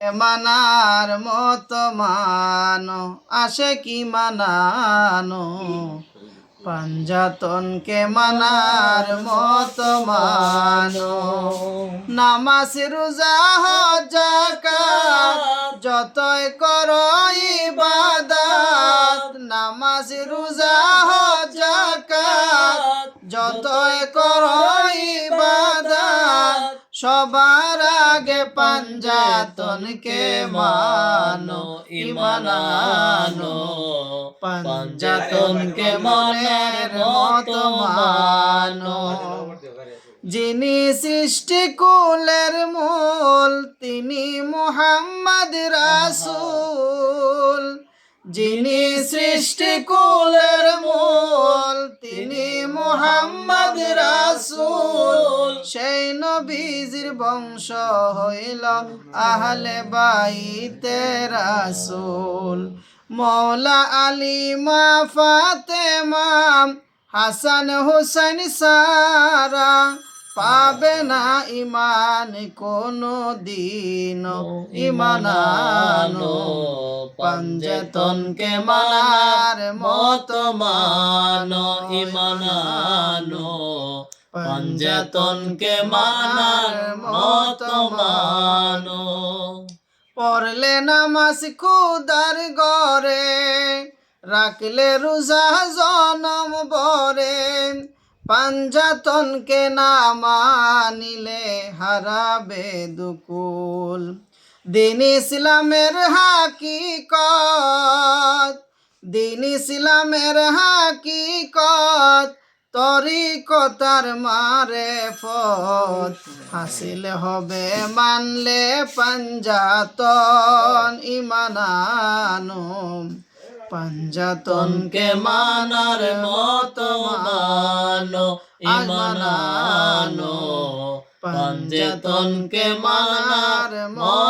মানার মতো মানো, আসে কি মানানো? পাঞ্জাতনকে মানার মতো মানো, নামাজ, রোজা, হজ যতই করো ইবাদত, নামাজ, রোজা, হজ যাকাত যতই করো ইবাদত, সবার আগে পাঞ্জাতনকে মানো, ইমানানো? পাঞ্জাতনকে মনের মতো মানো? যিনি সৃষ্টি কুলের মূল, তিনি মুহাম্মদ রাসূল। যিনি সৃষ্টি কুলের মূল সেই নবীজির বংশ হইল আহলে বাইতে রাসূল। মৌলা আলী মা ফাতেমা হাসান হুসেন সারা পাবে না ইমান কোনো দিন। ইমান ইমানানো পঞ্জতনকে মানার মতো মানো। ইমানানো পঞ্জতনকে মানার মত মানো। পড়লে নামাজ খুদার গরে রাখলে রোজা জনম বরে পাঞ্জাতনকে না মানিলে হারাবে দুকুল। দিন ইসলামের হাকিকত, দিন ইসলামের হাকিকত তরিকতার মারে ফত হাসিল হবে মানলে পাঞ্জাতন ইমানানো পাঞ্জাতনকে তনকে মানার মতো মানো, ইমানানো। পঞ্জতনকে মানার মতো